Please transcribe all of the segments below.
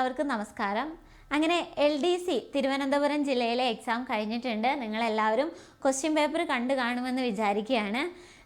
എല്ലാവർക്കും നമസ്കാരം. അങ്ങനെ എൽ ഡി സി തിരുവനന്തപുരം ജില്ലയിലെ എക്സാം കഴിഞ്ഞിട്ടുണ്ട്. നിങ്ങളെല്ലാവരും ക്വസ്റ്റ്യൻ പേപ്പർ കണ്ടു കാണുമെന്ന് വിചാരിക്കുകയാണ്.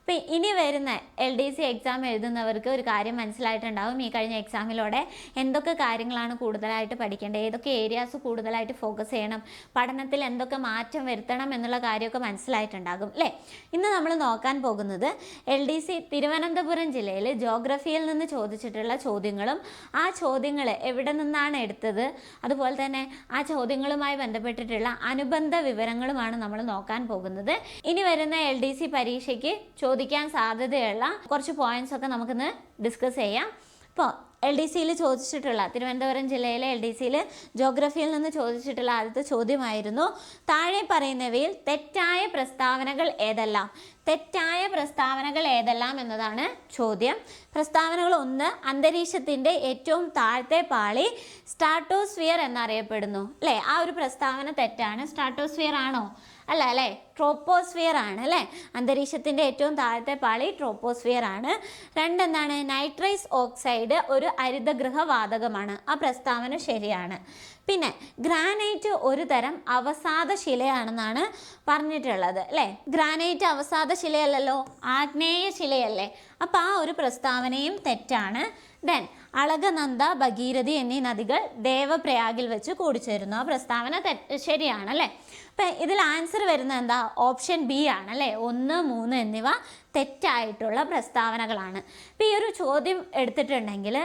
ഇപ്പം ഇനി വരുന്ന എൽ ഡി സി എക്സാം എഴുതുന്നവർക്ക് ഒരു കാര്യം മനസ്സിലായിട്ടുണ്ടാവും. ഈ കഴിഞ്ഞ എക്സാമിലൂടെ എന്തൊക്കെ കാര്യങ്ങളാണ് കൂടുതലായിട്ട് പഠിക്കേണ്ടത്? ഏതൊക്കെ ഏരിയാസ് കൂടുതലായിട്ട് ഫോക്കസ് ചെയ്യണം? പഠനത്തിൽ എന്തൊക്കെ മാറ്റം വരുത്തണം എന്നുള്ള കാര്യമൊക്കെ മനസ്സിലായിട്ടുണ്ടാകും അല്ലേ? ഇന്ന് നമ്മൾ നോക്കാൻ പോകുന്നത് എൽ ഡി സി തിരുവനന്തപുരം ജില്ലയിൽ ജോഗ്രഫിയിൽ നിന്ന് ചോദിച്ചിട്ടുള്ള ചോദ്യങ്ങളും ആ ചോദ്യങ്ങൾ എവിടെ നിന്നാണ് എടുത്തത്? അതുപോലെ തന്നെ ആ ചോദ്യങ്ങളുമായി ബന്ധപ്പെട്ടിട്ടുള്ള അനുബന്ധ വിവരങ്ങളുമാണ് നമ്മൾ നോക്കാൻ പോകുന്നത്. ഇനി വരുന്ന എൽ ഡി സി പരീക്ഷയ്ക്ക് ചോദിക്കാൻ സാധ്യതയുള്ള കുറച്ച് പോയിന്റ്സ് ഒക്കെ നമുക്കിന്ന് ഡിസ്കസ് ചെയ്യാം. ഇപ്പോൾ എൽ ഡി സിയിൽ ചോദിച്ചിട്ടുള്ള തിരുവനന്തപുരം ജില്ലയിലെ എൽ ഡി സിയിൽ ജോഗ്രഫിയിൽ നിന്ന് ചോദിച്ചിട്ടുള്ള ആദ്യത്തെ ചോദ്യമായിരുന്നു താഴെ പറയുന്നവയിൽ തെറ്റായ പ്രസ്താവനകൾ ഏതെല്ലാം? തെറ്റായ പ്രസ്താവനകൾ ഏതെല്ലാം എന്നതാണ് ചോദ്യം. പ്രസ്താവനകൾ ഒന്ന് അന്തരീക്ഷത്തിന്റെ ഏറ്റവും താഴത്തെ പാളി സ്റ്റാർട്ടോസ്ഫിയർ എന്നറിയപ്പെടുന്നു. അല്ലേ? ആ ഒരു പ്രസ്താവന തെറ്റാണ്. സ്റ്റാർട്ടോസ്ഫിയർ ആണോ? അല്ല അല്ലേ ട്രോപ്പോസ്ഫിയർ ആണ് അല്ലേ? അന്തരീക്ഷത്തിന്റെ ഏറ്റവും താഴത്തെ പാളി ട്രോപ്പോസ്ഫിയർ ആണ്. രണ്ടെന്താണ്? നൈട്രൈസ് ഓക്സൈഡ് ഒരു ഹരിതഗൃഹ വാതകമാണ് ആ പ്രസ്താവന ശരിയാണ്. പിന്നെ ഗ്രാനൈറ്റ് ഒരു തരം അവസാദ ശിലയാണെന്നാണ് പറഞ്ഞിട്ടുള്ളത് അല്ലേ? ഗ്രാനൈറ്റ് അവസാദ ശിലയല്ലല്ലോ? ആഗ്നേയ ശിലയല്ലേ? അപ്പം ആ ഒരു പ്രസ്താവനയും തെറ്റാണ്. ദെൻ അളകനന്ദ ഭഗീരഥി എന്നീ നദികൾ ദേവപ്രയാഗിൽ വെച്ച് കൂടിച്ചേരുന്നു. ആ പ്രസ്താവന തെ- ശരിയാണ് അല്ലേ? അപ്പം ഇതിൽ ആൻസർ വരുന്നത് എന്താ? ഓപ്ഷൻ ബി ആണ് അല്ലേ? ഒന്ന് മൂന്ന് എന്നിവ തെറ്റായിട്ടുള്ള പ്രസ്താവനകളാണ്. അപ്പം ഈ ഒരു ചോദ്യം എടുത്തിട്ടുണ്ടെങ്കിൽ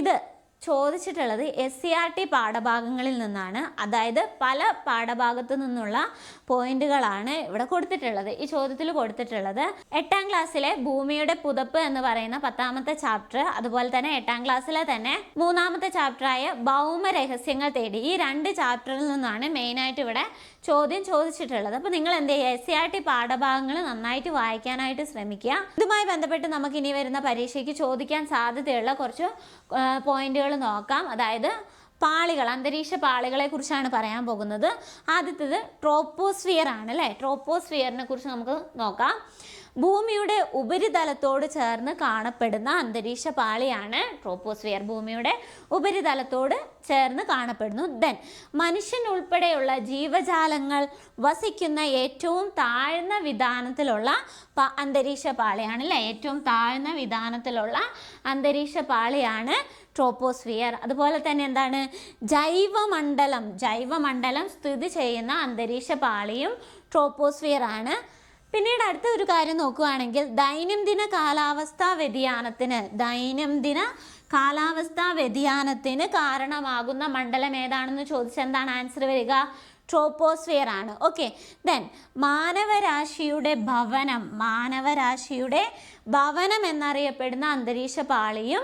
ഇത് ചോദിച്ചിട്ടുള്ളത് എസ് സി ആർ ടി പാഠഭാഗങ്ങളിൽ നിന്നാണ്. അതായത് പല പാഠഭാഗത്തു നിന്നുള്ള പോയിന്റുകളാണ് ഇവിടെ കൊടുത്തിട്ടുള്ളത്. ഈ ചോദ്യത്തിൽ കൊടുത്തിട്ടുള്ളത് എട്ടാം ക്ലാസ്സിലെ ഭൂമിയുടെ പുതപ്പ് എന്ന് പറയുന്ന പത്താമത്തെ ചാപ്റ്റർ അതുപോലെ തന്നെ എട്ടാം ക്ലാസ്സിലെ തന്നെ മൂന്നാമത്തെ ചാപ്റ്ററായ ഭൗമ രഹസ്യങ്ങൾ തേടി ഈ രണ്ട് ചാപ്റ്ററിൽ നിന്നാണ് മെയിനായിട്ട് ഇവിടെ ചോദ്യം ചോദിച്ചിട്ടുള്ളത്. അപ്പോൾ നിങ്ങൾ എന്ത് ചെയ്യുക? എസ് സി ആർ ടി പാഠഭാഗങ്ങൾ നന്നായിട്ട് വായിക്കാനായിട്ട് ശ്രമിക്കുക. ഇതുമായി ബന്ധപ്പെട്ട് നമുക്ക് ഇനി വരുന്ന പരീക്ഷയ്ക്ക് ചോദിക്കാൻ സാധ്യതയുള്ള കുറച്ച് പോയിന്റുകൾ നോക്കാം. അതായത് പാളികൾ അന്തരീക്ഷ പാളികളെ കുറിച്ചാണ് പറയാൻ പോകുന്നത്. ആദ്യത്തേത് ട്രോപ്പോസ്ഫിയർ ആണ് അല്ലേ? ട്രോപ്പോസ്ഫിയറിനെ കുറിച്ച് നമുക്ക് നോക്കാം. ഭൂമിയുടെ ഉപരിതലത്തോട് ചേർന്ന് കാണപ്പെടുന്ന അന്തരീക്ഷ പാളിയാണ് ട്രോപ്പോസ്ഫിയർ. ഭൂമിയുടെ ഉപരിതലത്തോട് ചേർന്ന് കാണപ്പെടുന്നു. ദെൻ മനുഷ്യൻ ഉൾപ്പെടെയുള്ള ജീവജാലങ്ങൾ വസിക്കുന്ന ഏറ്റവും താഴ്ന്ന വിധാനത്തിലുള്ള അന്തരീക്ഷ പാളിയാണ് അല്ലേ? ഏറ്റവും താഴ്ന്ന വിധാനത്തിലുള്ള അന്തരീക്ഷ പാളിയാണ് ട്രോപ്പോസ്ഫിയർ. അതുപോലെ തന്നെ എന്താണ്? ജൈവമണ്ഡലം. ജൈവമണ്ഡലം സ്ഥിതി ചെയ്യുന്ന അന്തരീക്ഷ പാളിയും ട്രോപ്പോസ്ഫിയർ ആണ്. പിന്നീട് അടുത്ത ഒരു കാര്യം നോക്കുകയാണെങ്കിൽ ദൈനംദിന കാലാവസ്ഥാ വ്യതിയാനത്തിന് ദൈനംദിന കാലാവസ്ഥാ വ്യതിയാനത്തിന് കാരണമാകുന്ന മണ്ഡലം ഏതാണെന്ന് ചോദിച്ചാൽ എന്താണ് ആൻസർ വരിക? ട്രോപ്പോസ്ഫിയർ ആണ്. ഓക്കെ. ദെൻ മാനവരാശിയുടെ ഭവനം മാനവരാശിയുടെ ഭവനം എന്നറിയപ്പെടുന്ന അന്തരീക്ഷ പാളിയും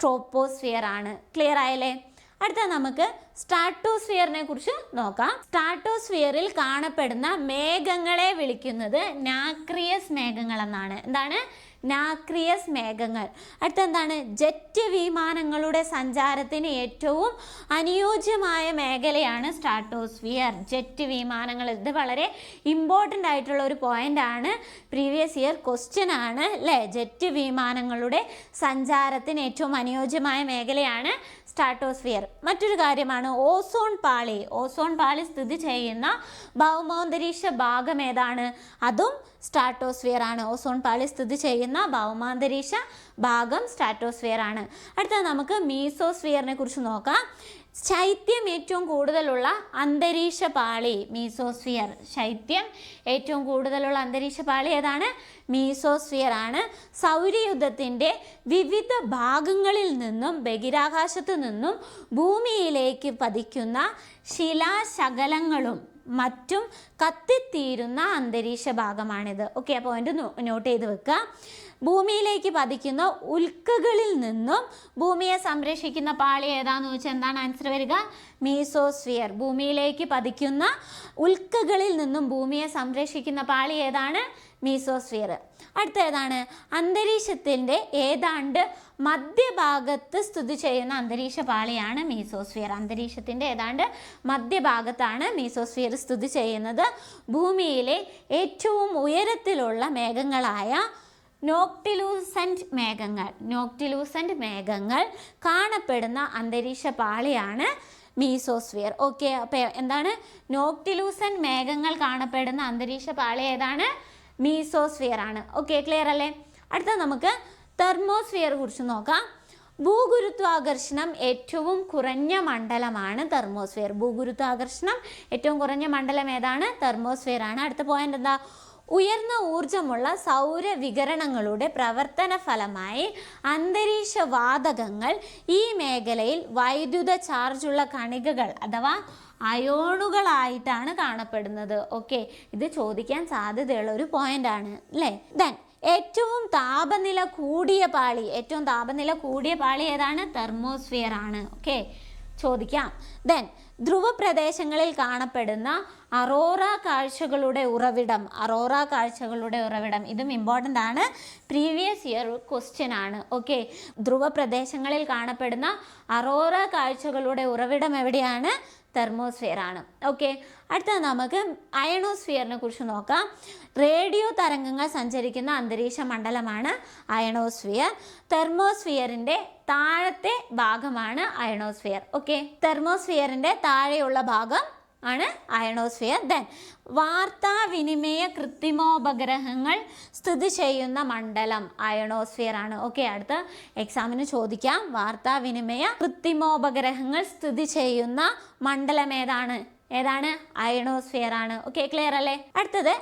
ട്രോപ്പോസ്ഫിയർ ആണ് ക്ലിയർ ആയല്ലേ? അടുത്ത നമുക്ക് സ്ട്രാറ്റോസ്ഫിയറിനെ കുറിച്ച് നോക്കാം. സ്ട്രാറ്റോസ്ഫിയറിൽ കാണപ്പെടുന്ന മേഘങ്ങളെ വിളിക്കുന്നത് നാക്രിയസ് മേഘങ്ങൾ എന്നാണ് എന്താണ്? നാക്രിയസ് മേഘങ്ങൾ. അടുത്ത എന്താണ് ജെറ്റ് വിമാനങ്ങളുടെ സഞ്ചാരത്തിന് ഏറ്റവും അനുയോജ്യമായ മേഖലയാണ് സ്ട്രാറ്റോസ്ഫിയർ. ജെറ്റ് വിമാനങ്ങൾ ഇത് വളരെ ഇമ്പോർട്ടന്റ് ആയിട്ടുള്ള ഒരു പോയിന്റ് ആണ്. പ്രീവിയസ് ഇയർ ക്വസ്റ്റ്യൻ ആണ് അല്ലേ? ജെറ്റ് വിമാനങ്ങളുടെ സഞ്ചാരത്തിന് ഏറ്റവും അനുയോജ്യമായ മേഖലയാണ് സ്ട്രാറ്റോസ്ഫിയർ മറ്റൊരു കാര്യമാണ് ഓസോൺ പാളി. ഓസോൺ പാളി സ്ഥിതി ചെയ്യുന്ന ഭൗമാന്തരീക്ഷ ഭാഗം ഏതാണ്? അതും സ്ട്രാറ്റോസ്ഫിയർ ആണ്. ഓസോൺ പാളി സ്ഥിതി ചെയ്യുന്ന ഭൗമാന്തരീക്ഷ ഭാഗം സ്ട്രാറ്റോസ്ഫിയർ ആണ്. അടുത്തത് നമുക്ക് മീസോസ്ഫിയറിനെ കുറിച്ച് നോക്കാം. ശൈത്യം ഏറ്റവും കൂടുതലുള്ള അന്തരീക്ഷ പാളി മീസോസ്ഫിയർ ശൈത്യം ഏറ്റവും കൂടുതലുള്ള അന്തരീക്ഷ പാളി ഏതാണ്? മീസോസ്ഫിയർ ആണ്. സൗരയുദ്ധത്തിന്റെ വിവിധ ഭാഗങ്ങളിൽ നിന്നും ബഹിരാകാശത്തു നിന്നും ഭൂമിയിലേക്ക് പതിക്കുന്ന ശിലാശകലങ്ങളും മറ്റും കത്തിത്തീരുന്ന അന്തരീക്ഷ ഭാഗമാണിത്. ഓക്കെ പോയിന്റ് നോട്ട് ചെയ്ത് വെക്കുക. ഭൂമിയിലേക്ക് പതിക്കുന്ന ഉൽക്കകളിൽ നിന്നും ഭൂമിയെ സംരക്ഷിക്കുന്ന പാളി ഏതാന്ന് ചോദിച്ചാൽ എന്താണ് ആൻസർ വരിക? മീസോസ്ഫിയർ ഭൂമിയിലേക്ക് പതിക്കുന്ന ഉൽക്കകളിൽ നിന്നും ഭൂമിയെ സംരക്ഷിക്കുന്ന പാളി ഏതാണ്? മീസോസ്ഫിയർ അടുത്ത ഏതാണ്? അന്തരീക്ഷത്തിന്റെ ഏതാണ്ട് മധ്യഭാഗത്ത് സ്ഥിതി ചെയ്യുന്ന അന്തരീക്ഷ പാളിയാണ് മീസോസ്ഫിയർ അന്തരീക്ഷത്തിന്റെ ഏതാണ്ട് മധ്യഭാഗത്താണ് മീസോസ്ഫിയർ സ്ഥിതി ചെയ്യുന്നത്. ഭൂമിയിലെ ഏറ്റവും ഉയരത്തിലുള്ള മേഘങ്ങളായ നോക്ടിലൂസന്റ് മേഘങ്ങൾ. നോക്ടിലൂസന്റ് മേഘങ്ങൾ കാണപ്പെടുന്ന അന്തരീക്ഷ പാളിയാണ് മീസോസ്ഫിയർ. ഓക്കെ അപ്പോൾ എന്താണ്? നോക്ടിലൂസൻ മേഘങ്ങൾ കാണപ്പെടുന്ന അന്തരീക്ഷ പാളി ഏതാണ്? മീസോസ്ഫിയർ ആണ്. ഓക്കെ ക്ലിയർ അല്ലേ? അടുത്ത നമുക്ക് തെർമോസ്ഫിയർ കുറിച്ച് നോക്കാം. ഭൂഗുരുത്വാകർഷണം ഏറ്റവും കുറഞ്ഞ മണ്ഡലമാണ് തെർമോസ്ഫിയർ. ഭൂഗുരുത്വാകർഷണം ഏറ്റവും കുറഞ്ഞ മണ്ഡലം ഏതാണ്? തെർമോസ്ഫിയർ ആണ്. അടുത്ത പോയിന്റ് എന്താ? ഉയർന്ന ഊർജമുള്ള സൗരവികരണങ്ങളുടെ പ്രവർത്തന ഫലമായി അന്തരീക്ഷ വാതകങ്ങൾ ഈ മേഖലയിൽ വൈദ്യുത ചാർജുള്ള കണികകൾ അഥവാ അയോണുകളായിട്ടാണ് കാണപ്പെടുന്നത്. ഓക്കെ ഇത് ചോദിക്കാൻ സാധ്യതയുള്ള ഒരു പോയിന്റ് ആണ് അല്ലേ? ദെൻ ഏറ്റവും താപനില കൂടിയ പാളി ഏറ്റവും താപനില കൂടിയ പാളി ഏതാണ്? തെർമോസ്ഫിയർ ആണ്. ഓക്കെ ചോദിക്കാം. ദെൻ ധ്രുവ പ്രദേശങ്ങളിൽ കാണപ്പെടുന്ന അറോറ കാഴ്ചകളുടെ ഉറവിടം അറോറ കാഴ്ചകളുടെ ഉറവിടം. ഇതും ഇമ്പോർട്ടന്റ് ആണ്. പ്രീവിയസ് ഇയർ ക്വസ്റ്റ്യൻ ആണ്. ഓക്കെ ധ്രുവ പ്രദേശങ്ങളിൽ കാണപ്പെടുന്ന അറോറ കാഴ്ചകളുടെ ഉറവിടം എവിടെയാണ്? തെർമോസ്ഫിയർ ആണ്. ഓക്കെ അടുത്തത് നമുക്ക് അയണോസ്ഫിയറിനെ കുറിച്ച് നോക്കാം. റേഡിയോ തരംഗങ്ങൾ സഞ്ചരിക്കുന്ന അന്തരീക്ഷ മണ്ഡലമാണ് അയണോസ്ഫിയർ തെർമോസ്ഫിയറിന്റെ താഴത്തെ ഭാഗമാണ് അയണോസ്ഫിയർ ഓക്കെ തെർമോസ്ഫിയറിന്റെ താഴെയുള്ള ഭാഗം ആണ് അയണോസ്ഫിയർ. ദെൻ വാർത്താവിനിമയ കൃത്രിമോപഗ്രഹങ്ങൾ സ്ഥിതി ചെയ്യുന്ന മണ്ഡലം അയണോസ്ഫിയർ ആണ്. ഓക്കെ അടുത്ത എക്സാമിന് ചോദിക്കാം. വാർത്താവിനിമയ കൃത്രിമോപഗ്രഹങ്ങൾ സ്ഥിതി ചെയ്യുന്ന മണ്ഡലം ഏതാണ്? ഏതാണ്? അയണോസ്ഫിയർ ആണ്. ഓക്കെ ക്ലിയർ അല്ലേ? അടുത്തത്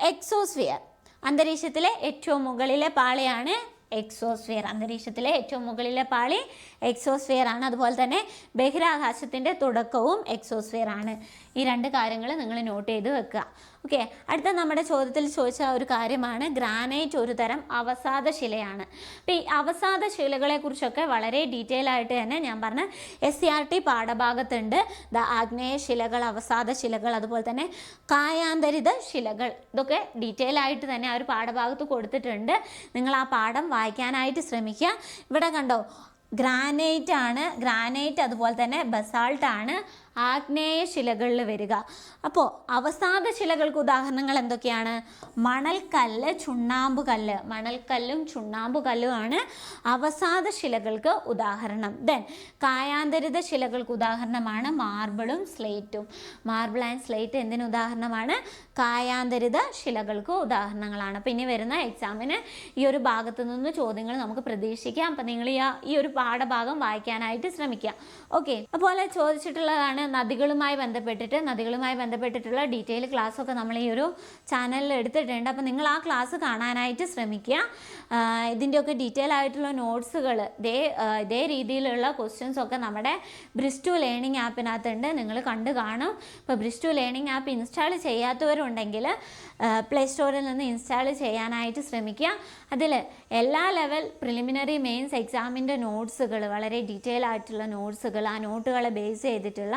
എക്സോസ്ഫിയർ. അന്തരീക്ഷത്തിലെ ഏറ്റവും മുകളിലെ പാളിയാണ് എക്സോസ്ഫിയർ. അന്തരീക്ഷത്തിലെ ഏറ്റവും മുകളിലെ പാളി എക്സോസ്ഫിയർ ആണ്. അതുപോലെ തന്നെ ബഹിരാകാശത്തിന്റെ തുടക്കവും എക്സോസ്ഫിയർ ആണ്. ഈ രണ്ട് കാര്യങ്ങൾ നിങ്ങൾ നോട്ട് ചെയ്ത് വെക്കുക. ഓക്കെ അടുത്ത നമ്മുടെ ചോദ്യത്തിൽ ചോദിച്ച ഒരു കാര്യമാണ് ഗ്രാനൈറ്റ് ഒരു തരം അവസാദ ശിലയാണ്. അപ്പോൾ ഈ അവസാദ ശിലകളെ കുറിച്ചൊക്കെ വളരെ ഡീറ്റെയിൽ ആയിട്ട് തന്നെ ഞാൻ പറഞ്ഞ എസ് സി ആർ ടി പാഠഭാഗത്തുണ്ട്. ദ ആഗ്നേയ ശിലകൾ അവസാദ ശിലകൾ അതുപോലെ തന്നെ കായാന്തരിത ശിലകൾ. ഇതൊക്കെ ഡീറ്റെയിൽ ആയിട്ട് തന്നെ ആ ഒരു പാഠഭാഗത്ത് കൊടുത്തിട്ടുണ്ട്. നിങ്ങൾ ആ പാഠം വായിക്കാനായിട്ട് ശ്രമിക്കുക. ഇവിടെ കണ്ടോ ഗ്രാനൈറ്റ് ആണ്. ഗ്രാനൈറ്റ് അതുപോലെ തന്നെ ബസാൾട്ട് ആണ്. ആഗ്നേയ ശിലകളിൽ വരിക. അപ്പോൾ അവസാദ ശിലകൾക്ക് ഉദാഹരണങ്ങൾ എന്തൊക്കെയാണ്? മണൽക്കല്ല് ചുണ്ണാമ്പ് കല്ല് മണൽക്കല്ലും ചുണ്ണാമ്പ് കല്ലുമാണ് അവസാദ ശിലകൾക്ക് ഉദാഹരണം. ദെൻ കായാന്തരിത ശിലകൾക്ക് ഉദാഹരണമാണ് മാർബിളും സ്ലേറ്റും. മാർബിൾ ആൻഡ് സ്ലേറ്റ് എന്തിന് ഉദാഹരണമാണ്? കായാന്തരിത ശിലകൾക്ക് ഉദാഹരണങ്ങളാണ്. അപ്പോൾ ഇനി വരുന്ന എക്സാമിന് ഈ ഒരു ഭാഗത്തു നിന്ന് ചോദ്യങ്ങൾ നമുക്ക് പ്രതീക്ഷിക്കാം. അപ്പം നിങ്ങൾ ഈ ഒരു പാഠഭാഗം വായിക്കാനായിട്ട് ശ്രമിക്കുക. ഓക്കെ അതുപോലെ ചോദിച്ചിട്ടുള്ളതാണ് നദികളുമായി ബന്ധപ്പെട്ടിട്ട് നദികളുമായി ബന്ധപ്പെട്ടിട്ടുള്ള ഡീറ്റെയിൽ ക്ലാസ് ഒക്കെ നമ്മൾ ഈ ഒരു ചാനലിൽ എടുത്തിട്ടുണ്ട്. അപ്പോൾ നിങ്ങൾ ആ ക്ലാസ് കാണാനായിട്ട് ശ്രമിക്കുക. ഇതിന്റെയൊക്കെ ഡീറ്റെയിൽ ആയിട്ടുള്ള നോട്ട്സുകൾ ഇതേ ഇതേ രീതിയിലുള്ള ക്വസ്റ്റ്യൻസ് ഒക്കെ നമ്മുടെ ബ്രിസ്റ്റു ലേണിംഗ് ആപ്പിനകത്തുണ്ട് നിങ്ങൾ കണ്ടു കാണും. ഇപ്പോൾ ബ്രിസ്റ്റു ലേണിംഗ് ആപ്പ് ഇൻസ്റ്റാൾ ചെയ്യാത്തവരുണ്ടെങ്കിൽ പ്ലേ സ്റ്റോറിൽ നിന്ന് ഇൻസ്റ്റാൾ ചെയ്യാനായിട്ട് ശ്രമിക്കുക. അതിൽ എല്ലാ ലെവൽ പ്രിലിമിനറി മെയിൻസ് എക്സാമിന്റെ നോട്ട്സുകൾ വളരെ ഡീറ്റെയിൽ ആയിട്ടുള്ള നോട്ട്സുകൾ ആ നോട്ടുകളെ ബേസ് ചെയ്തിട്ടുള്ള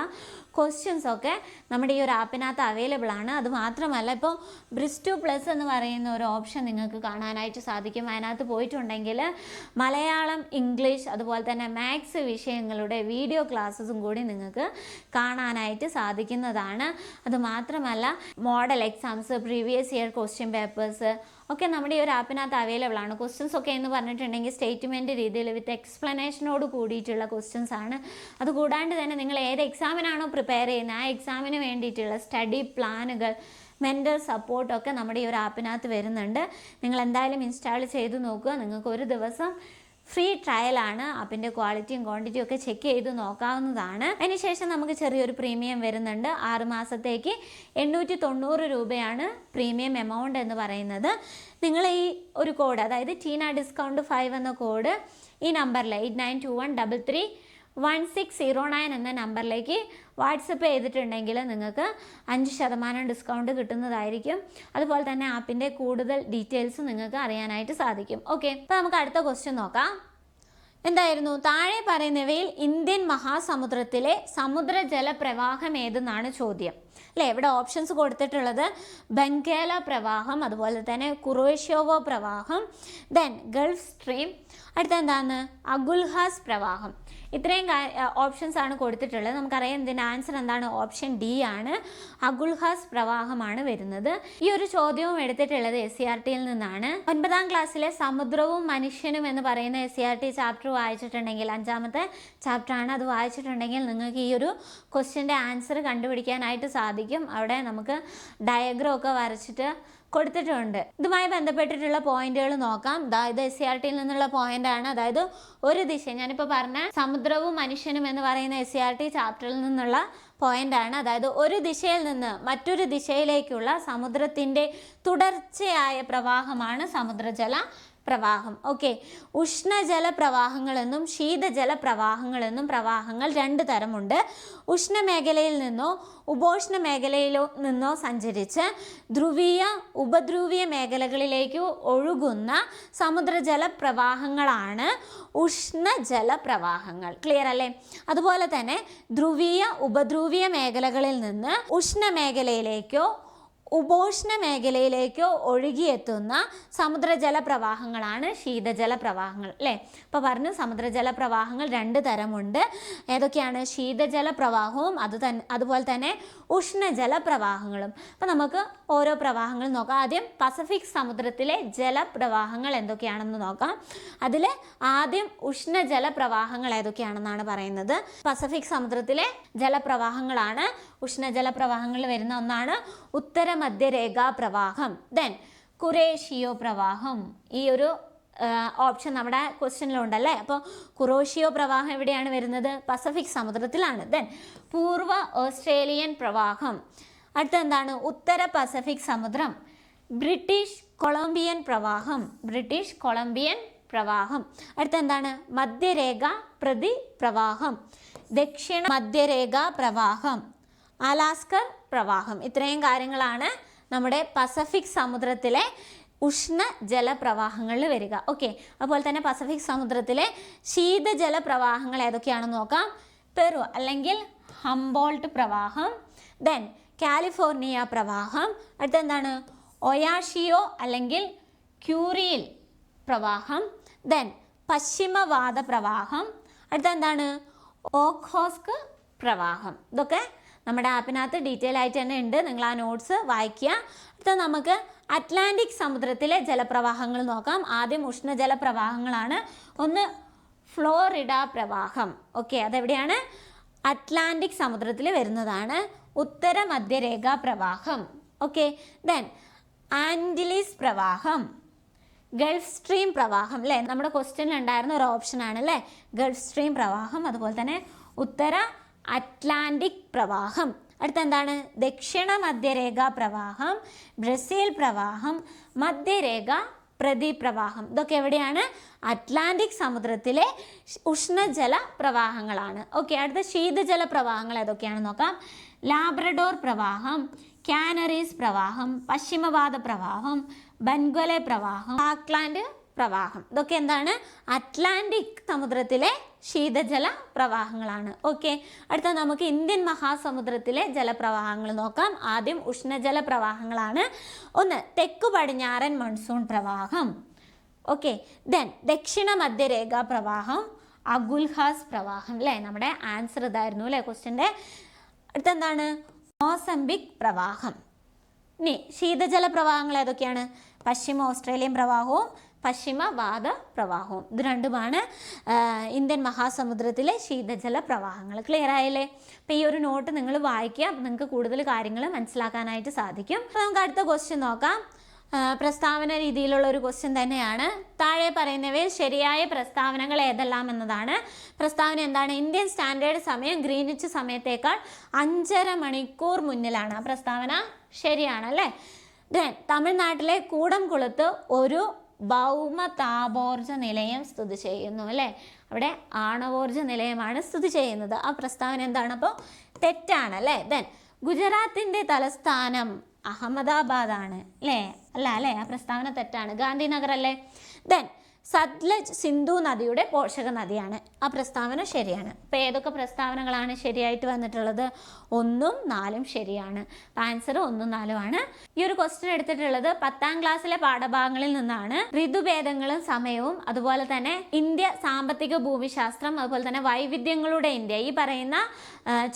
ക്വസ്റ്റ്യൻസ് ഒക്കെ നമ്മുടെ ഈ ഒരു ആപ്പിനകത്ത് അവൈലബിൾ ആണ്. അത് മാത്രമല്ല ഇപ്പോൾ ബ്രിസ്റ്റു പ്ലസ് എന്ന് പറയുന്ന ഒരു ഓപ്ഷൻ നിങ്ങൾക്ക് കാണാനായിട്ട് സാധിക്കും. അതിനകത്ത് പോയിട്ടുണ്ടെങ്കിൽ മലയാളം ഇംഗ്ലീഷ് അതുപോലെ തന്നെ മാത്സ് വിഷയങ്ങളുടെ വീഡിയോ ക്ലാസ്സസും കൂടി നിങ്ങൾക്ക് കാണാനായിട്ട് സാധിക്കുന്നതാണ്. അത് മാത്രമല്ല model exams previous year question papers ഒക്കെ നമ്മുടെ ഈ ഒരു ആപ്പിനകത്ത് അവൈലബിൾ ആണ്. ക്വസ്റ്റ്യൻസ് ഒക്കെ എന്ന് പറഞ്ഞിട്ടുണ്ടെങ്കിൽ സ്റ്റേറ്റ്മെന്റ് രീതിയിൽ വിത്ത് എക്സ്പ്ലനേഷനോട് കൂടിയിട്ടുള്ള ക്വസ്റ്റ്യൻസ് ആണ്. അത് കൂടാണ്ട് തന്നെ നിങ്ങൾ ഏത് എക്സാമിനാണോ പ്രിപ്പയർ ചെയ്യുന്നത് ആ എക്സാമിന് വേണ്ടിയിട്ടുള്ള സ്റ്റഡി പ്ലാനുകൾ മെന്റൽ സപ്പോർട്ടൊക്കെ നമ്മുടെ ഈ ഒരു ആപ്പിനകത്ത് വരുന്നുണ്ട്. നിങ്ങൾ എന്തായാലും ഇൻസ്റ്റാൾ ചെയ്ത് നോക്കുക. നിങ്ങൾക്ക് ഒരു ദിവസം ഫ്രീ ട്രയൽ ആണ്. ആപ്പിന്റെ ക്വാളിറ്റിയും ക്വാണ്ടിറ്റിയും ഒക്കെ ചെക്ക് ചെയ്ത് നോക്കാവുന്നതാണ്. അതിനുശേഷം നമുക്ക് ചെറിയൊരു പ്രീമിയം വരുന്നുണ്ട്. ആറ് മാസത്തേക്ക് എണ്ണൂറ്റി തൊണ്ണൂറ് രൂപയാണ് പ്രീമിയം എമൗണ്ട് എന്ന് പറയുന്നത്. നിങ്ങൾ ഈ ഒരു കോഡ് അതായത് ടീന ഡിസ്കൗണ്ട് ഫൈവ് എന്ന കോഡ് ഈ നമ്പറിൽ eight nine two one double three one six zero nine എന്ന നമ്പറിലേക്ക് വാട്സപ്പ് ചെയ്തിട്ടുണ്ടെങ്കിൽ നിങ്ങൾക്ക് അഞ്ച് ശതമാനം ഡിസ്കൗണ്ട് കിട്ടുന്നതായിരിക്കും. അതുപോലെ തന്നെ ആപ്പിന്റെ കൂടുതൽ ഡീറ്റെയിൽസ് നിങ്ങൾക്ക് അറിയാനായിട്ട് സാധിക്കും. ഓക്കെ അപ്പോൾ നമുക്ക് അടുത്ത ക്വസ്റ്റ്യൻ നോക്കാം. എന്തായിരുന്നു? താഴെ പറയുന്നവയിൽ ഇന്ത്യൻ മഹാസമുദ്രത്തിലെ സമുദ്രജല പ്രവാഹം ഏതെന്നാണ് ചോദ്യം. അല്ലേ? ഇവിടെ ഓപ്ഷൻസ് കൊടുത്തിട്ടുള്ളത് ബംഗേല പ്രവാഹം അതുപോലെ തന്നെ കുറേഷ്യോവോ പ്രവാഹം ദെൻ ഗൾഫ് സ്ട്രീം അടുത്ത എന്താണ്? അഗുൽഹാസ് പ്രവാഹം. ഇത്രയും ഓപ്ഷൻസ് ആണ് കൊടുത്തിട്ടുള്ളത്. നമുക്കറിയാം ഇതിന്റെ ആൻസർ എന്താണ്? ഓപ്ഷൻ ഡി ആണ്. അഗുൽഹാസ് പ്രവാഹമാണ് വരുന്നത്. ഈ ഒരു ചോദ്യവും എടുത്തിട്ടുള്ളത് എസ് സി ആർ ടിയിൽ നിന്നാണ്. ഒൻപതാം ക്ലാസ്സിലെ സമുദ്രവും മനുഷ്യനും എന്ന് പറയുന്ന S C R T chapter വായിച്ചിട്ടുണ്ടെങ്കിൽ അഞ്ചാമത്തെ ചാപ്റ്റർ ആണ്. അത് വായിച്ചിട്ടുണ്ടെങ്കിൽ നിങ്ങൾക്ക് ഈ ഒരു ക്വസ്റ്റ്യന്റെ ആൻസർ കണ്ടുപിടിക്കാനായിട്ട് സാധിക്കും. അവിടെ നമുക്ക് ഡയഗ്രം ഒക്കെ വരച്ചിട്ട് കൊടുത്തിട്ടുണ്ട്. ഇതുമായി ബന്ധപ്പെട്ടിട്ടുള്ള പോയിന്റുകൾ നോക്കാം. ഇത് എസ് സി ആർ ടിയിൽ നിന്നുള്ള പോയിന്റ് ആണ്. അതായത് ഒരു ദിശ. ഞാനിപ്പോൾ പറഞ്ഞ സമുദ്രവും മനുഷ്യനും എന്ന് പറയുന്ന എസ് സി ആർ ടി ചാപ്റ്ററിൽ നിന്നുള്ള പോയിന്റ് ആണ്. അതായത് ഒരു ദിശയിൽ നിന്ന് മറ്റൊരു ദിശയിലേക്കുള്ള സമുദ്രത്തിന്റെ തുടർച്ചയായ പ്രവാഹമാണ് സമുദ്രജല. പ്രവാഹം. ഓക്കെ ഉഷ്ണജല പ്രവാഹങ്ങളെന്നും ശീതജല പ്രവാഹങ്ങളെന്നും പ്രവാഹങ്ങൾ രണ്ട് തരമുണ്ട്. ഉഷ്ണമേഖലയിൽ നിന്നോ ഉപോഷ്ണ മേഖലയിലോ നിന്നോ സഞ്ചരിച്ച് ധ്രുവീയ ഉപധ്രുവീയ മേഖലകളിലേക്ക് ഒഴുകുന്ന സമുദ്രജല പ്രവാഹങ്ങളാണ് ഉഷ്ണജല പ്രവാഹങ്ങൾ ക്ലിയർ അല്ലേ? അതുപോലെ തന്നെ ധ്രുവീയ ഉപധ്രുവീയ മേഖലകളിൽ നിന്ന് ഉഷ്ണമേഖലയിലേക്കോ ഉപോഷ്ണ മേഖലയിലേക്ക് ഒഴുകിയെത്തുന്ന സമുദ്രജല പ്രവാഹങ്ങളാണ് ശീതജല പ്രവാഹങ്ങൾ അല്ലേ? ഇപ്പോൾ പറഞ്ഞു സമുദ്രജല പ്രവാഹങ്ങൾ രണ്ട് തരമുണ്ട്. ഏതൊക്കെയാണ്? ശീതജല പ്രവാഹവും അത് തന്നെ അതുപോലെ തന്നെ ഉഷ്ണജല പ്രവാഹങ്ങളും അപ്പോൾ നമുക്ക് ഓരോ പ്രവാഹങ്ങൾ നോക്കാം. ആദ്യം പസഫിക് സമുദ്രത്തിലെ ജലപ്രവാഹങ്ങൾ എന്തൊക്കെയാണെന്ന് നോക്കാം. അതിൽ ആദ്യം ഉഷ്ണജല പ്രവാഹങ്ങൾ ഏതൊക്കെയാണെന്നാണ് പറയുന്നത്. പസഫിക് സമുദ്രത്തിലെ ജലപ്രവാഹങ്ങളാണ് ഉഷ്ണജല പ്രവാഹങ്ങളിൽ വരുന്ന ഒന്നാണ് ഉത്തര മധ്യരേഖാ പ്രവാഹം ദെൻ കുറേഷിയോ പ്രവാഹം. ഈ ഒരു ഓപ്ഷൻ നമ്മുടെ ക്വസ്റ്റ്യനിലുണ്ടല്ലേ അപ്പോൾ കുറോഷിയോ പ്രവാഹം എവിടെയാണ് വരുന്നത്? പസഫിക് സമുദ്രത്തിലാണ്. ദെൻ പൂർവ ഓസ്ട്രേലിയൻ പ്രവാഹം. അടുത്തെന്താണ് ഉത്തര പസഫിക് സമുദ്രം. ബ്രിട്ടീഷ് കൊളംബിയൻ പ്രവാഹം. ബ്രിട്ടീഷ് കൊളംബിയൻ പ്രവാഹം. അടുത്തെന്താണ് മധ്യരേഖ പ്രതി പ്രവാഹം ദക്ഷിണ മധ്യരേഖ പ്രവാഹം. അലാസ്കർ പ്രവാഹം. ഇത്രയും കാര്യങ്ങളാണ് നമ്മുടെ പസഫിക് സമുദ്രത്തിലെ ഉഷ്ണ ജലപ്രവാഹങ്ങളിൽ വരിക. ഓക്കെ. അതുപോലെ തന്നെ പസഫിക് സമുദ്രത്തിലെ ശീതജല പ്രവാഹങ്ങൾ ഏതൊക്കെയാണെന്ന് നോക്കാം. പെറു അല്ലെങ്കിൽ ഹംബോൾട്ട് പ്രവാഹം ദെൻ കാലിഫോർണിയ പ്രവാഹം അടുത്ത എന്താണ്? ഒയാഷിയോ അല്ലെങ്കിൽ ക്യൂറിയിൽ പ്രവാഹം ദെൻ പശ്ചിമവാദ പ്രവാഹം അടുത്ത എന്താണ്? ഓഖോസ്ക് പ്രവാഹം. ഇതൊക്കെ നമ്മുടെ ആപ്പിനകത്ത് ഡീറ്റെയിൽ ആയിട്ട് തന്നെ ഉണ്ട്. നിങ്ങൾ ആ നോട്ട്സ് വായിക്കുക. അടുത്ത നമുക്ക് അറ്റ്ലാന്റിക് സമുദ്രത്തിലെ ജലപ്രവാഹങ്ങൾ നോക്കാം. ആദ്യം ഉഷ്ണജല പ്രവാഹങ്ങളാണ് ഒന്ന് ഫ്ലോറിഡ പ്രവാഹം. ഓക്കെ അതെവിടെയാണ്? അറ്റ്ലാന്റിക് സമുദ്രത്തിൽ വരുന്നതാണ്. ഉത്തര മധ്യരേഖാ പ്രവാഹം. ഓക്കെ ദെൻ ആൻഡിലീസ് പ്രവാഹം. ഗൾഫ് സ്ട്രീം പ്രവാഹം അല്ലേ? നമ്മുടെ ക്വസ്റ്റ്യനിൽ ഉണ്ടായിരുന്ന ഒരു ഓപ്ഷനാണ് അല്ലേ ഗൾഫ് സ്ട്രീം പ്രവാഹം അതുപോലെ തന്നെ ഉത്തര അറ്റ്ലാന്റിക് പ്രവാഹം. അടുത്ത എന്താണ് ദക്ഷിണ മധ്യരേഖ പ്രവാഹം ബ്രസീൽ പ്രവാഹം മധ്യരേഖ പ്രതിപ്രവാഹം. ഇതൊക്കെ എവിടെയാണ്? അറ്റ്ലാന്റിക് സമുദ്രത്തിലെ ഉഷ്ണജല പ്രവാഹങ്ങളാണ്. ഓക്കെ അടുത്ത ശീതജല പ്രവാഹങ്ങൾ ഏതൊക്കെയാണ് നോക്കാം? ലാബ്രഡോർ പ്രവാഹം കാനറീസ് പ്രവാഹം പശ്ചിമവാദ പ്രവാഹം ബൻഗോലെ പ്രവാഹം ആക്ലാൻഡ് പ്രവാഹം. ഇതൊക്കെ എന്താണ്? അറ്റ്ലാന്റിക് സമുദ്രത്തിലെ ശീതജല പ്രവാഹങ്ങളാണ്. ഓക്കെ. അടുത്ത നമുക്ക് ഇന്ത്യൻ മഹാസമുദ്രത്തിലെ ജലപ്രവാഹങ്ങൾ നോക്കാം. ആദ്യം ഉഷ്ണജല പ്രവാഹങ്ങളാണ്. ഒന്ന് തെക്കു പടിഞ്ഞാറൻ മൺസൂൺ പ്രവാഹം. ഓക്കെ. ദെൻ ദക്ഷിണ മധ്യരേഖാ പ്രവാഹം. അഗുൽഹാസ് പ്രവാഹം അല്ലേ? നമ്മുടെ ആൻസർ ഇതായിരുന്നു അല്ലേ ക്വസ്റ്റ്യന്റെ അടുത്തെന്താണ് മോസംബിക് പ്രവാഹം. ഇനി ശീതജല പ്രവാഹങ്ങൾ ഏതൊക്കെയാണ്? പശ്ചിമ ഓസ്ട്രേലിയൻ പ്രവാഹവും പശ്ചിമ വാത പ്രവാഹവും. ഇത് രണ്ടുമാണ് ഇന്ത്യൻ മഹാസമുദ്രത്തിലെ ശീതജല പ്രവാഹങ്ങൾ. ക്ലിയർ ആയല്ലേ? അപ്പോൾ ഈ ഒരു നോട്ട് നിങ്ങൾ വായിക്കുക നിങ്ങൾക്ക് കൂടുതൽ കാര്യങ്ങൾ മനസ്സിലാക്കാനായിട്ട് സാധിക്കും. നമുക്ക് അടുത്ത ക്വസ്റ്റ്യൻ നോക്കാം. പ്രസ്താവന രീതിയിലുള്ള ഒരു ക്വസ്റ്റ്യൻ തന്നെയാണ്. താഴെ പറയുന്നവയിൽ ശരിയായ പ്രസ്താവനകൾ ഏതെല്ലാം എന്നതാണ്. പ്രസ്താവന എന്താണ്? ഇന്ത്യൻ സ്റ്റാൻഡേർഡ് സമയം ഗ്രീനിച്ച് സമയത്തേക്കാൾ അഞ്ചര മണിക്കൂർ മുന്നിലാണ് ആ പ്രസ്താവന. ശരിയാണ് അല്ലേ? തമിഴ്നാട്ടിലെ കൂടംകുളത്ത് ഒരു ഭൗമ താപോർജ നിലയം സ്ഥിതി ചെയ്യുന്നു അല്ലേ? അവിടെ ആണവോർജ നിലയമാണ് സ്ഥിതി ചെയ്യുന്നത്. ആ പ്രസ്താവന എന്താണ്? അപ്പോൾ തെറ്റാണ് അല്ലേ? ദെൻ ഗുജറാത്തിന്റെ തലസ്ഥാനം അഹമ്മദാബാദാണ് അല്ലേ? അല്ല അല്ലേ? ആ പ്രസ്താവന തെറ്റാണ്. ഗാന്ധിനഗർ അല്ലേ? ദെൻ സത്ലജ് സിന്ധു നദിയുടെ പോഷക നദിയാണ്. ആ പ്രസ്താവന ശരിയാണ്. അപ്പോൾ ഏതൊക്കെ പ്രസ്താവനകളാണ് ശരിയായിട്ട് വന്നിട്ടുള്ളത്? ഒന്നും നാലും ശരിയാണ്. ആൻസർ ഒന്നും നാലും ആണ്. ഈ ഒരു ക്വസ്റ്റ്യൻ എടുത്തിട്ടുള്ളത് പത്താം ക്ലാസ്സിലെ പാഠഭാഗങ്ങളിൽ നിന്നാണ്. ഋതുഭേദങ്ങളും സമയവും അതുപോലെ തന്നെ ഇന്ത്യ സാമ്പത്തിക ഭൂമിശാസ്ത്രം അതുപോലെ തന്നെ വൈവിധ്യങ്ങളുടെ ഇന്ത്യ ഈ പറയുന്ന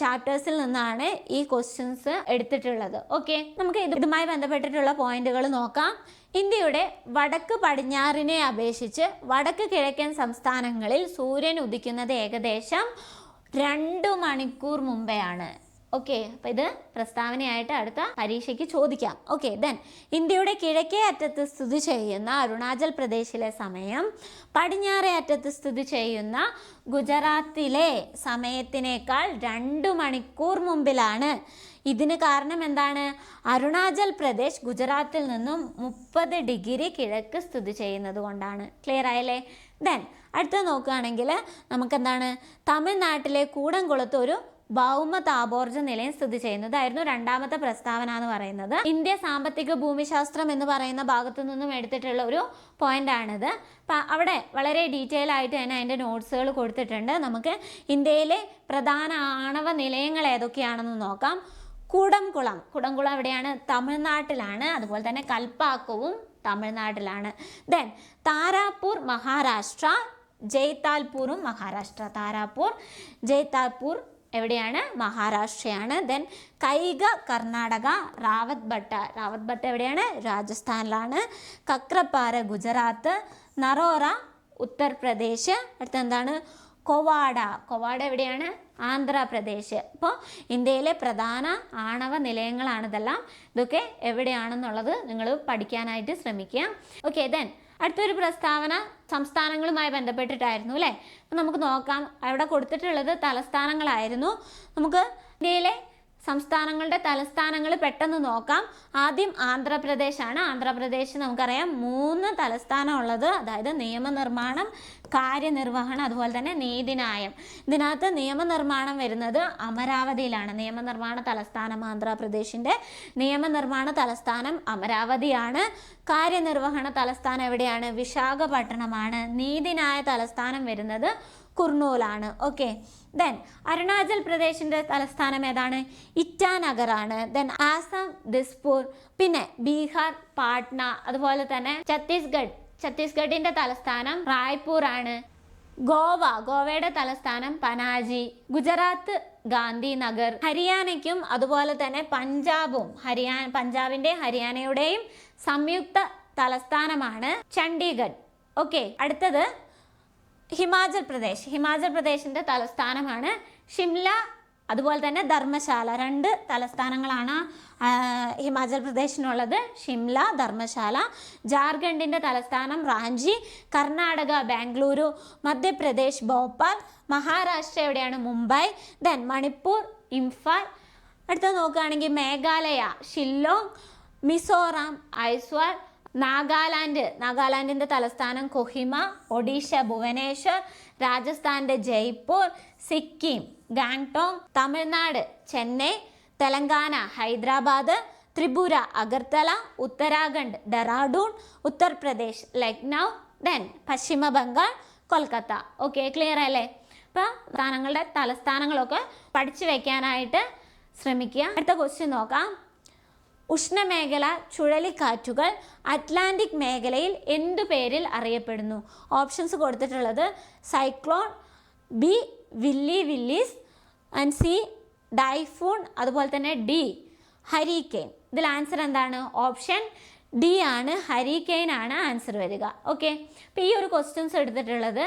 ചാപ്റ്റേഴ്സിൽ നിന്നാണ് ഈ ക്വസ്റ്റ്യൻസ് എടുത്തിട്ടുള്ളത്. ഓക്കെ നമുക്ക് ഇതുമായി ബന്ധപ്പെട്ടിട്ടുള്ള പോയിന്റുകൾ നോക്കാം. ഇന്ത്യയുടെ വടക്ക് പടിഞ്ഞാറിനെ അപേക്ഷിച്ച് വടക്ക് കിഴക്കൻ സംസ്ഥാനങ്ങളിൽ സൂര്യൻ ഉദിക്കുന്നത് ഏകദേശം രണ്ട് മണിക്കൂർ മുമ്പെയാണ്. ഓക്കെ അപ്പോൾ ഇത് പ്രസ്താവനയായിട്ട് അടുത്ത പരീക്ഷയ്ക്ക് ചോദിക്കാം. ഓക്കെ ദെൻ ഇന്ത്യയുടെ കിഴക്കേ അറ്റത്ത് സ്ഥിതി ചെയ്യുന്ന അരുണാചൽ പ്രദേശിലെ സമയം പടിഞ്ഞാറേ അറ്റത്ത് സ്ഥിതി ചെയ്യുന്ന ഗുജറാത്തിലെ സമയത്തിനേക്കാൾ രണ്ട് മണിക്കൂർ മുമ്പിലാണ് ഇതിന് കാരണം എന്താണ്? അരുണാചൽ പ്രദേശ് ഗുജറാത്തിൽ നിന്നും മുപ്പത് ഡിഗ്രി കിഴക്ക് സ്ഥിതി ചെയ്യുന്നത് കൊണ്ടാണ്. ക്ലിയർ ആയല്ലേ? ദെൻ അടുത്ത നോക്കുകയാണെങ്കിൽ നമുക്കെന്താണ്? തമിഴ്നാട്ടിലെ കൂടംകുളത്ത് ഒരു ഭൗമ താപോർജ നിലയം സ്ഥിതി ചെയ്യുന്നതായിരുന്നു രണ്ടാമത്തെ പ്രസ്താവന എന്ന് പറയുന്നത്. ഇന്ത്യ സാമ്പത്തിക ഭൂമിശാസ്ത്രം എന്ന് പറയുന്ന ഭാഗത്തു നിന്നും എടുത്തിട്ടുള്ള ഒരു പോയിന്റ് ആണിത്. അവിടെ വളരെ ഡീറ്റെയിൽ ആയിട്ട് തന്നെ അതിന്റെ നോട്ട്സുകൾ കൊടുത്തിട്ടുണ്ട്. നമുക്ക് ഇന്ത്യയിലെ പ്രധാന ആണവ നിലയങ്ങൾ ഏതൊക്കെയാണെന്ന് നോക്കാം. കുടംകുളം. കുടംകുളം എവിടെയാണ്? തമിഴ്നാട്ടിലാണ്. അതുപോലെ തന്നെ കൽപ്പാക്കവും തമിഴ്നാട്ടിലാണ്. ദെൻ താരാപൂർ മഹാരാഷ്ട്ര ജയ്താൽപൂറും മഹാരാഷ്ട്ര. താരാപൂർ ജയ്താൽപൂർ എവിടെയാണ്? മഹാരാഷ്ട്രയാണ്. Then Kaiga Karnataka Rawatbhata Rawatbhata എവിടെയാണ്? രാജസ്ഥാനിലാണ്. കക്രപ്പാറ ഗുജറാത്ത് നറോറ ഉത്തർപ്രദേശ്. അടുത്തെന്താണ് കൊവാഡ. കൊവാഡ എവിടെയാണ്? ആന്ധ്രാപ്രദേശ്. അപ്പോൾ ഇന്ത്യയിലെ പ്രധാന ആണവ നിലയങ്ങളാണ് ഇതെല്ലാം. ഇതൊക്കെ എവിടെയാണെന്നുള്ളത് നിങ്ങൾ പഠിക്കാനായിട്ട് ശ്രമിക്കുക. ഓക്കെ ദെൻ അടുത്തൊരു പ്രസ്താവന സംസ്ഥാനങ്ങളുമായി ബന്ധപ്പെട്ടിട്ടായിരുന്നു അല്ലേ? നമുക്ക് നോക്കാം. അവിടെ കൊടുത്തിട്ടുള്ളത് തലസ്ഥാനങ്ങളായിരുന്നു. നമുക്ക് ഇന്ത്യയിലെ സംസ്ഥാനങ്ങളുടെ തലസ്ഥാനങ്ങൾ പെട്ടെന്ന് നോക്കാം. ആദ്യം ആന്ധ്രാപ്രദേശാണ്. ആന്ധ്രാപ്രദേശ് നമുക്കറിയാം മൂന്ന് തലസ്ഥാനം ഉള്ളത് അതായത് നിയമനിർമ്മാണം കാര്യനിർവഹണം അതുപോലെ തന്നെ നീതിന്യായം. ഇതിനകത്ത് നിയമനിർമ്മാണം വരുന്നത് അമരാവതിയിലാണ്. നിയമനിർമ്മാണ തലസ്ഥാനം ആന്ധ്രാപ്രദേശിന്റെ നിയമനിർമ്മാണ തലസ്ഥാനം അമരാവതിയാണ്. കാര്യനിർവഹണ തലസ്ഥാനം എവിടെയാണ്? വിശാഖപട്ടണമാണ്. നീതിന്യായ തലസ്ഥാനം വരുന്നത് കുർണൂലാണ്. ഓക്കെ. ദെൻ അരുണാചൽ പ്രദേശിന്റെ തലസ്ഥാനം ഏതാണ്? ഇറ്റാനഗറാണ്. ദെൻ ആസാം ദിസ്പൂർ പിന്നെ ബീഹാർ പാട്ന അതുപോലെ തന്നെ ഛത്തീസ്ഗഡ് ഛത്തീസ്ഗഡിന്റെ തലസ്ഥാനം റായ്പൂർ ആണ് ഗോവ ഗോവയുടെ തലസ്ഥാനം പനാജി. ഗുജറാത്ത് ഗാന്ധിനഗർ. ഹരിയാനയ്ക്കും അതുപോലെ തന്നെ പഞ്ചാബും ഹരിയാന പഞ്ചാബിന്റെ ഹരിയാനയുടെയും സംയുക്ത തലസ്ഥാനമാണ് ചണ്ഡീഗഡ്. ഓക്കെ അടുത്തത് ഹിമാചൽ പ്രദേശ്. ഹിമാചൽ പ്രദേശിന്റെ തലസ്ഥാനമാണ് ഷിംല അതുപോലെ തന്നെ ധർമ്മശാല. രണ്ട് തലസ്ഥാനങ്ങളാണ് ഹിമാചൽ പ്രദേശിനുള്ളത്. ഷിംല ധർമ്മശാല. ജാർഖണ്ഡിന്റെ തലസ്ഥാനം റാഞ്ചി. കർണാടക ബാംഗ്ലൂരു. മധ്യപ്രദേശ് ഭോപ്പാൽ. മഹാരാഷ്ട്ര എവിടെയാണ്? മുംബൈ. ദെൻ മണിപ്പൂർ ഇംഫാൽ. അടുത്ത നോക്കുകയാണെങ്കിൽ മേഘാലയ ഷില്ലോങ് മിസോറാം ഐസ്വാൾ. നാഗാലാൻഡ്. നാഗാലാൻഡിന്റെ തലസ്ഥാനം കൊഹിമ ഒഡീഷ ഭുവനേശ്വർ രാജസ്ഥാന്റെ ജയ്പൂർ സിക്കിം ഗാങ്ടോങ് തമിഴ്നാട് ചെന്നൈ തെലങ്കാന ഹൈദരാബാദ് ത്രിപുര അഗർത്തല ഉത്തരാഖണ്ഡ് ഡെറാഡൂൺ ഉത്തർപ്രദേശ് ലക്നൗ ദെൻ പശ്ചിമ ബംഗാൾ കൊൽക്കത്ത. ഓക്കെ ക്ലിയർ അല്ലേ? അപ്പോൾ സ്ഥാനങ്ങളുടെ തലസ്ഥാനങ്ങളൊക്കെ പഠിച്ചു വയ്ക്കാനായിട്ട് ശ്രമിക്കുക. അടുത്ത ക്വസ്റ്റ്യൻ നോക്കാം. ഉഷ്ണമേഖല ചുഴലിക്കാറ്റുകൾ അറ്റ്ലാന്റിക് മേഖലയിൽ എന്തു പേരിൽ അറിയപ്പെടുന്നു? ഓപ്ഷൻസ് കൊടുത്തിട്ടുള്ളത് cyclone B willy willies and C typhoon അതുപോലെ തന്നെ ഡി ഹരിക്കെയിൻ. ഇതിൽ ആൻസർ എന്താണ്? ഓപ്ഷൻ ഡി ആണ് ഹരിക്കെയിൻ ആണ് ആൻസർ വരിക. ഓക്കെ അപ്പോൾ ഈ ഒരു ക്വസ്റ്റ്യൻസ് എടുത്തിട്ടുള്ളത്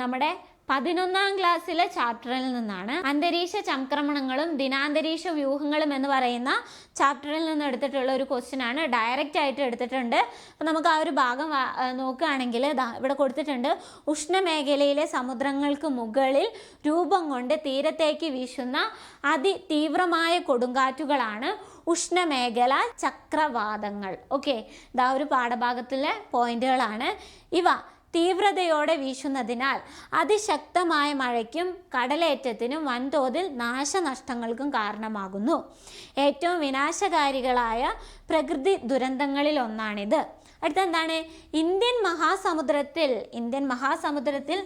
നമ്മുടെ പതിനൊന്നാം ക്ലാസ്സിലെ ചാപ്റ്ററിൽ നിന്നാണ് അന്തരീക്ഷ ചംക്രമണങ്ങളും ദിനാന്തരീക്ഷ വ്യൂഹങ്ങളും എന്ന് പറയുന്ന ചാപ്റ്ററിൽ നിന്ന് എടുത്തിട്ടുള്ള ഒരു ക്വസ്റ്റ്യൻ ആണ് ഡയറക്റ്റ് ആയിട്ട് എടുത്തിട്ടുണ്ട്. അപ്പോൾ നമുക്ക് ആ ഒരു ഭാഗം നോക്കുകയാണെങ്കിൽ ഇവിടെ കൊടുത്തിട്ടുണ്ട്. ഉഷ്ണമേഖലയിലെ സമുദ്രങ്ങൾക്ക് മുകളിൽ രൂപം കൊണ്ട് തീരത്തേക്ക് വീശുന്ന അതിതീവ്രമായ കൊടുങ്കാറ്റുകളാണ് ഉഷ്ണമേഖല ചക്രവാതങ്ങൾ. ഓക്കെ ഇതാ ഒരു പാഠഭാഗത്തിലെ പോയിന്റുകളാണ് ഇവ തീവ്രതയോടെ വീശുന്നതിനാൽ അതിശക്തമായ മഴയ്ക്കും കടലേറ്റത്തിനും വൻതോതിൽ നാശനഷ്ടങ്ങൾക്കും കാരണമാകുന്നു. ഏറ്റവും വിനാശകാരികളായ പ്രകൃതി ദുരന്തങ്ങളിൽ ഒന്നാണിത് അടുത്ത എന്താണ് ഇന്ത്യൻ മഹാസമുദ്രത്തിൽ ഇന്ത്യൻ മഹാസമുദ്രത്തിൽ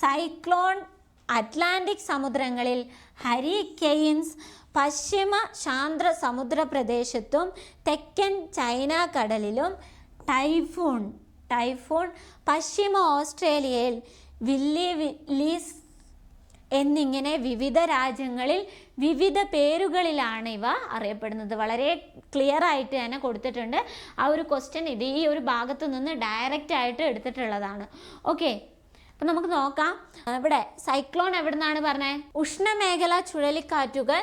സൈക്ലോൺ അറ്റ്ലാന്റിക് സമുദ്രങ്ങളിൽ ഹരിക്കെയിൻസ് പശ്ചിമ ശാന്ത്ര സമുദ്ര പ്രദേശത്തും തെക്കൻ ചൈന കടലിലും ടൈഫൂൺ ടൈഫൂൺ പശ്ചിമ ഓസ്ട്രേലിയയിൽ വില്ലി വില്ലീസ് എന്നിങ്ങനെ വിവിധ രാജ്യങ്ങളിൽ വിവിധ പേരുകളിലാണ് ഇവ അറിയപ്പെടുന്നത്. വളരെ ക്ലിയർ ആയിട്ട് തന്നെ കൊടുത്തിട്ടുണ്ട്. ആ ഒരു ക്വസ്റ്റ്യൻ ഇത് ഈ ഒരു ഭാഗത്തു നിന്ന് ഡയറക്റ്റ് ആയിട്ട് എടുത്തിട്ടുള്ളതാണ്. ഓക്കെ അപ്പം നമുക്ക് നോക്കാം. ഇവിടെ സൈക്ലോൺ എവിടെ നിന്നാണ് പറഞ്ഞത് ഉഷ്ണമേഖല ചുഴലിക്കാറ്റുകൾ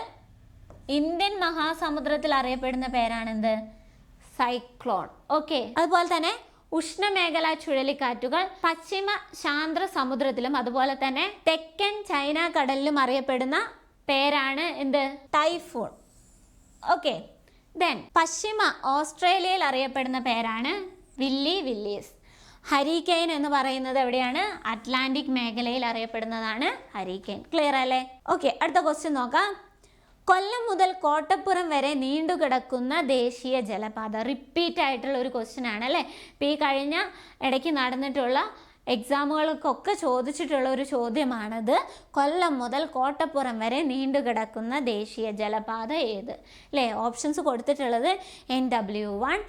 ഇന്ത്യൻ മഹാസമുദ്രത്തിൽ അറിയപ്പെടുന്ന പേരാണെന്ത്? സൈക്ലോൺ ഓക്കെ അതുപോലെ തന്നെ ഉഷ്ണമേഖലാ ചുഴലിക്കാറ്റുകൾ പശ്ചിമ ശാന്ത സമുദ്രത്തിലും അതുപോലെ തന്നെ തെക്കൻ ചൈന കടലിലും അറിയപ്പെടുന്ന പേരാണ് എന്ത്? ടൈഫൂൺ. ഓക്കെ ദെൻ പശ്ചിമ ഓസ്ട്രേലിയയിൽ അറിയപ്പെടുന്ന പേരാണ് വില്ലി വില്ലീസ്. ഹരിക്കെയിൻ എന്ന് പറയുന്നത് എവിടെയാണ്? അറ്റ്ലാന്റിക് മേഖലയിൽ അറിയപ്പെടുന്നതാണ് ഹരിക്കെയിൻ ക്ലിയർ അല്ലേ? ഓക്കെ അടുത്ത ക്വസ്റ്റ്യൻ നോക്കാം. കൊല്ലം മുതൽ കോട്ടപ്പുറം വരെ നീണ്ടുകിടക്കുന്ന ദേശീയ ജലപാത. റിപ്പീറ്റ് ആയിട്ടുള്ള ഒരു ക്വസ്റ്റ്യൻ ആണ് അല്ലേ? ഇപ്പം ഈ കഴിഞ്ഞ ഇടയ്ക്ക് നടന്നിട്ടുള്ള എക്സാമുകൾക്കൊക്കെ ചോദിച്ചിട്ടുള്ള ഒരു ചോദ്യമാണത്. കൊല്ലം മുതൽ കോട്ടപ്പുറം വരെ നീണ്ടുകിടക്കുന്ന ദേശീയ ജലപാത ഏത്? അല്ലേ? ഓപ്ഷൻസ് കൊടുത്തിട്ടുള്ളത് N W one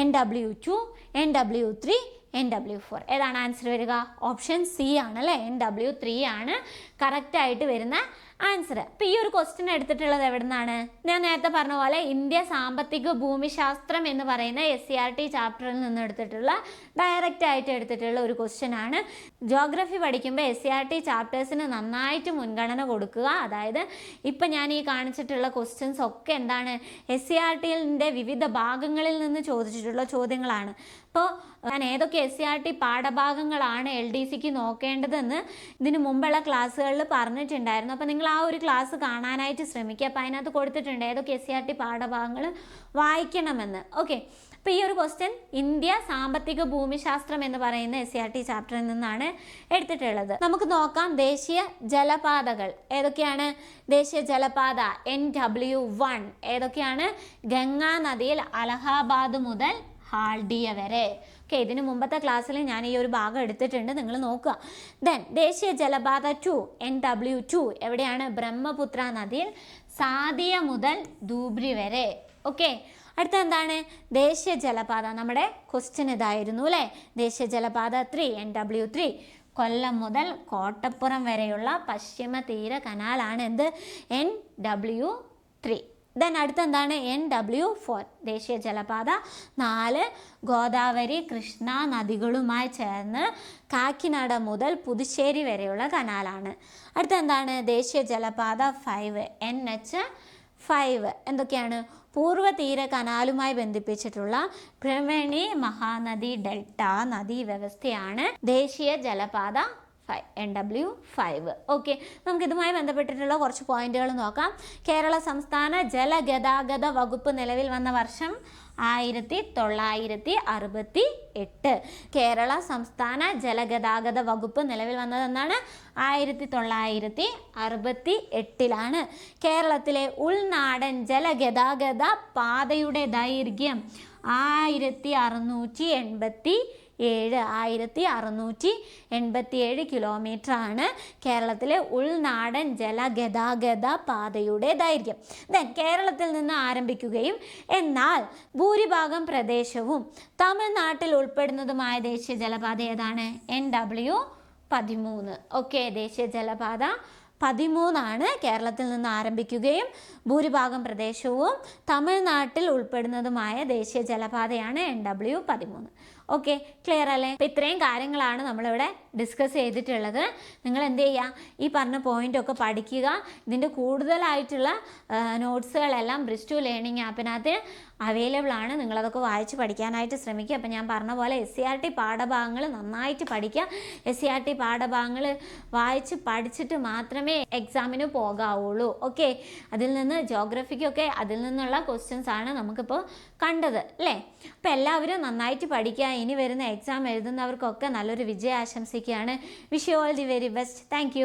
N W two N W three N W four ഏതാണ് ആൻസർ വരിക? ഓപ്ഷൻ സി ആണ് അല്ലേ? എൻ ഡബ്ല്യു ത്രീ ആണ്. കറക്റ്റായിട്ട് വരുന്ന ആൻസർ അപ്പോൾ ഈ ഒരു ക്വസ്റ്റ്യൻ എടുത്തിട്ടുള്ളത് എവിടെ നിന്നാണ് ഞാൻ നേരത്തെ പറഞ്ഞ പോലെ ഇന്ത്യ സാമ്പത്തിക ഭൂമിശാസ്ത്രം എന്ന് പറയുന്ന എസ് സി ആർ ടി ചാപ്റ്ററിൽ നിന്ന് എടുത്തിട്ടുള്ള ഡയറക്റ്റ് ആയിട്ട് എടുത്തിട്ടുള്ള ഒരു ക്വസ്റ്റ്യൻ ആണ്. ജോഗ്രഫി പഠിക്കുമ്പോൾ എസ് സി ആർ ടി ചാപ്റ്റേഴ്സിന് നന്നായിട്ട് മുൻഗണന കൊടുക്കുക. അതായത് ഇപ്പം ഞാൻ ഈ കാണിച്ചിട്ടുള്ള ക്വസ്റ്റ്യൻസ് ഒക്കെ എന്താണ്? എസ് സി ആർ ടിന്റെ വിവിധ ഭാഗങ്ങളിൽ നിന്ന് ചോദിച്ചിട്ടുള്ള ചോദ്യങ്ങളാണ്. അപ്പോൾ ഞാൻ ഏതൊക്കെ എസ് സി ആർ ടി പാഠഭാഗങ്ങളാണ് എൽ ഡി സിക്ക് നോക്കേണ്ടതെന്ന് ഇതിന് മുമ്പുള്ള ക്ലാസ്സുകളിൽ പറഞ്ഞിട്ടുണ്ടായിരുന്നു. അപ്പോൾ നിങ്ങൾ ആ ഒരു ക്ലാസ് കാണാനായിട്ട് ശ്രമിക്കുക. അപ്പോൾ അതിനകത്ത് കൊടുത്തിട്ടുണ്ട് ഏതൊക്കെ എസ് സി ആർ ടി പാഠഭാഗങ്ങൾ വായിക്കണമെന്ന്. ഓക്കെ അപ്പോൾ ഈ ഒരു ക്വസ്റ്റ്യൻ ഇന്ത്യ സാമ്പത്തിക ഭൂമിശാസ്ത്രം എന്ന് പറയുന്ന എസ് സി ആർ ടി ചാപ്റ്ററിൽ നിന്നാണ് എടുത്തിട്ടുള്ളത്. നമുക്ക് നോക്കാം. ദേശീയ ജലപാതകൾ ഏതൊക്കെയാണ്? ദേശീയ ജലപാത എൻ ഡബ്ല്യു വൺ ഏതൊക്കെയാണ്? ഗംഗാ നദിയിൽ അലഹാബാദ് മുതൽ ഹാൾഡിയ വരെ. ഓക്കെ ഇതിന് മുമ്പത്തെ ക്ലാസ്സിൽ ഞാൻ ഈ ഒരു ഭാഗം എടുത്തിട്ടുണ്ട്. നിങ്ങൾ നോക്കുക. ദെൻ ദേശീയ ജലപാത ടു എൻ ഡബ്ല്യു ടു എവിടെയാണ്? ബ്രഹ്മപുത്ര നദിയിൽ സാദിയ മുതൽ ധൂബ്രി വരെ. ഓക്കെ അടുത്ത എന്താണ്? ദേശീയ ജലപാത. നമ്മുടെ ക്വസ്റ്റ്യൻ ഇതായിരുന്നു അല്ലേ? ദേശീയ ജലപാത three N W three Kollam മുതൽ കോട്ടപ്പുറം വരെയുള്ള പശ്ചിമ തീര കനാലാണ് എന്ത്? എൻ ഡബ്ല്യു ത്രീ ദെൻ അടുത്ത എന്താണ് എൻ ഡബ്ല്യു ഫോർ ദേശീയ ജലപാത. നാല് ഗോദാവരി കൃഷ്ണ നദികളുമായി ചേർന്ന് കാക്കിനാട മുതൽ പുതുശ്ശേരി വരെയുള്ള കനാലാണ്. അടുത്ത എന്താണ് ദേശീയ ജലപാത ഫൈവ് എൻ എച്ച് ഫൈവ് എന്തൊക്കെയാണ്? പൂർവ തീര കനാലുമായി ബന്ധിപ്പിച്ചിട്ടുള്ള ബ്രഹ്മണി മഹാനദി ഡെൽറ്റ നദീ വ്യവസ്ഥയാണ് ദേശീയ ജലപാത five N W five. Okay നമുക്ക് ഇതുമായി ബന്ധപ്പെട്ടിട്ടുള്ള കുറച്ച് പോയിന്റുകൾ നോക്കാം. കേരള സംസ്ഥാന ജലഗതാഗത വകുപ്പ് നിലവിൽ വന്ന വർഷം ആയിരത്തി തൊള്ളായിരത്തി അറുപത്തി എട്ട്. കേരള സംസ്ഥാന ജലഗതാഗത വകുപ്പ് നിലവിൽ വന്നതെന്നാണ് ആയിരത്തി തൊള്ളായിരത്തി അറുപത്തി എട്ടിലാണ്. കേരളത്തിലെ ഉൾനാടൻ ജലഗതാഗത പാതയുടെ ദൈർഘ്യം ആയിരത്തി അറുന്നൂറ്റി എൺപത്തി ഏഴ് ആയിരത്തി അറുന്നൂറ്റി എൺപത്തി ഏഴ് കിലോമീറ്റർ ആണ് കേരളത്തിലെ ഉൾനാടൻ ജലഗതാഗത പാതയുടെ ദൈർഘ്യം. ദെൻ കേരളത്തിൽ നിന്ന് ആരംഭിക്കുകയും എന്നാൽ ഭൂരിഭാഗം പ്രദേശവും തമിഴ്നാട്ടിൽ ഉൾപ്പെടുന്നതുമായ ദേശീയ ജലപാത ഏതാണ്? എൻ ഡബ്ല്യു പതിമൂന്ന്. ഓക്കെ ദേശീയ ജലപാത പതിമൂന്നാണ് കേരളത്തിൽ നിന്ന് ആരംഭിക്കുകയും ഭൂരിഭാഗം പ്രദേശവും തമിഴ്നാട്ടിൽ ഉൾപ്പെടുന്നതുമായ ദേശീയ ജലപാതയാണ് എൻ ഡബ്ല്യു പതിമൂന്ന്. ഓക്കെ ക്ലിയർ അല്ലേ? അപ്പം ഇത്രയും കാര്യങ്ങളാണ് നമ്മളിവിടെ ഡിസ്കസ് ചെയ്തിട്ടുള്ളത്. നിങ്ങൾ എന്ത് ചെയ്യുക ഈ പറഞ്ഞ പോയിന്റ് ഒക്കെ പഠിക്കുക. ഇതിന്റെ കൂടുതലായിട്ടുള്ള നോട്ട്സുകളെല്ലാം ബ്രിസ്റ്റു ലേണിംഗ് ആപ്പിനകത്ത് അവൈലബിൾ ആണ്. നിങ്ങളതൊക്കെ വായിച്ച് പഠിക്കാനായിട്ട് ശ്രമിക്കുക. അപ്പോൾ ഞാൻ പറഞ്ഞ പോലെ എസ് സി ആർ ടി പാഠഭാഗങ്ങൾ നന്നായിട്ട് പഠിക്കുക. എസ് സി ആർ ടി പാഠഭാഗങ്ങൾ വായിച്ച് പഠിച്ചിട്ട് മാത്രമേ എക്സാമിന് പോകാവുള്ളൂ. ഓക്കെ അതിൽ നിന്ന് ജോഗ്രഫിക്കൊക്കെ അതിൽ നിന്നുള്ള ക്വസ്റ്റ്യൻസ് ആണ് നമുക്കിപ്പോൾ കണ്ടത് അല്ലേ? അപ്പോൾ എല്ലാവരും നന്നായിട്ട് പഠിക്കുക. ഇനി വരുന്ന എക്സാം എഴുതുന്നവർക്കൊക്കെ നല്ലൊരു വിജയം ആശംസിക്കുകയാണ് wish you all the very best thank